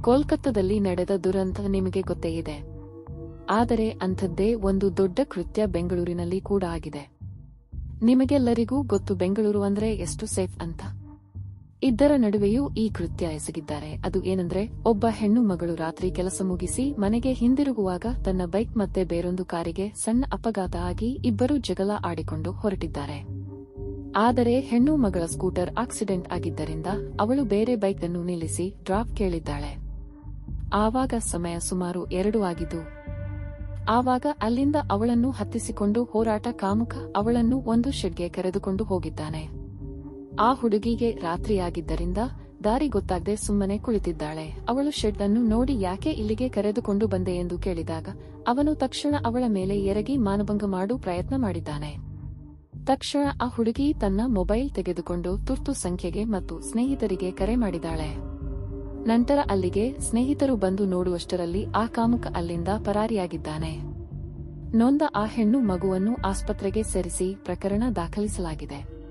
ಕೋಲ್ಕತ್ತಾದಲ್ಲಿ ನಡೆದ ದುರಂತ ನಿಮಗೆ ಗೊತ್ತೇ ಇದೆ. ಆದರೆ ಅಂಥದ್ದೇ ಒಂದು ದೊಡ್ಡ ಕೃತ್ಯ ಬೆಂಗಳೂರಿನಲ್ಲಿ ಕೂಡ ಆಗಿದೆ. ನಿಮಗೆಲ್ಲರಿಗೂ ಗೊತ್ತು ಬೆಂಗಳೂರು ಅಂದ್ರೆ ಎಷ್ಟು ಸೇಫ್ ಅಂತ. ಇದ್ದರ ನಡುವೆಯೂ ಈ ಕೃತ್ಯ ಎಸಗಿದ್ದಾರೆ. ಅದು ಏನಂದ್ರೆ, ಒಬ್ಬ ಹೆಣ್ಣು ಮಗಳು ರಾತ್ರಿ ಕೆಲಸ ಮುಗಿಸಿ ಮನೆಗೆ ಹಿಂದಿರುಗುವಾಗ ತನ್ನ ಬೈಕ್ ಮತ್ತೆ ಬೇರೊಂದು ಕಾರಿಗೆ ಸಣ್ಣ ಅಪಘಾತ ಆಗಿ ಇಬ್ಬರು ಜಗಳ ಆಡಿಕೊಂಡು ಹೊರಟಿದ್ದಾರೆ. ಆದರೆ ಹೆಣ್ಣು ಮಗಳ ಸ್ಕೂಟರ್ ಆಕ್ಸಿಡೆಂಟ್ ಆಗಿದ್ದರಿಂದ ಅವಳು ಬೇರೆ ಬೈಕ್ ಅನ್ನು ನಿಲ್ಲಿಸಿ ಡ್ರಾಪ್ ಕೇಳಿದ್ದಾಳೆ. ಆವಾಗ ಸಮಯ ಸುಮಾರು ಎರಡು ಆಗಿದ್ದು, ಆವಾಗ ಅಲ್ಲಿಂದ ಅವಳನ್ನು ಹತ್ತಿಸಿಕೊಂಡು ಹೋರಾಟ ಕಾಮುಕ ಅವಳನ್ನು ಒಂದು ಶೆಡ್ಗೆ ಕರೆದುಕೊಂಡು ಹೋಗಿದ್ದಾನೆ. ಆ ಹುಡುಗಿಗೆ ರಾತ್ರಿಯಾಗಿದ್ದರಿಂದ ದಾರಿ ಗೊತ್ತಾಗದೆ ಸುಮ್ಮನೆ ಕುಳಿತಿದ್ದಾಳೆ. ಅವಳು ಶೆಡ್ ಅನ್ನು ನೋಡಿ ಯಾಕೆ ಇಲ್ಲಿಗೆ ಕರೆದುಕೊಂಡು ಬಂದೆ ಎಂದು ಕೇಳಿದಾಗ, ಅವನು ತಕ್ಷಣ ಅವಳ ಮೇಲೆ ಎರಗಿ ಮಾನಭಂಗ ಮಾಡು ಪ್ರಯತ್ನ ಮಾಡಿದ್ದಾನೆ. ತಕ್ಷಣ ಆ ಹುಡುಗಿ ತನ್ನ ಮೊಬೈಲ್ ತೆಗೆದುಕೊಂಡು ತುರ್ತು ಸಂಖ್ಯೆಗೆ ಮತ್ತು ಸ್ನೇಹಿತರಿಗೆ ಕರೆ ಮಾಡಿದಾಳೆ. ನಂತರ ಅಲ್ಲಿಗೆ ಸ್ನೇಹಿತರು ಬಂದು ನೋಡುವಷ್ಟರಲ್ಲಿ ಆ ಕಾಮುಕ ಅಲ್ಲಿಂದ ಪರಾರಿಯಾಗಿದ್ದಾನೆ. ನೊಂದ ಆ ಹೆಣ್ಣು ಮಗುವನ್ನು ಆಸ್ಪತ್ರೆಗೆ ಸೇರಿಸಿ ಪ್ರಕರಣ ದಾಖಲಿಸಲಾಗಿದೆ.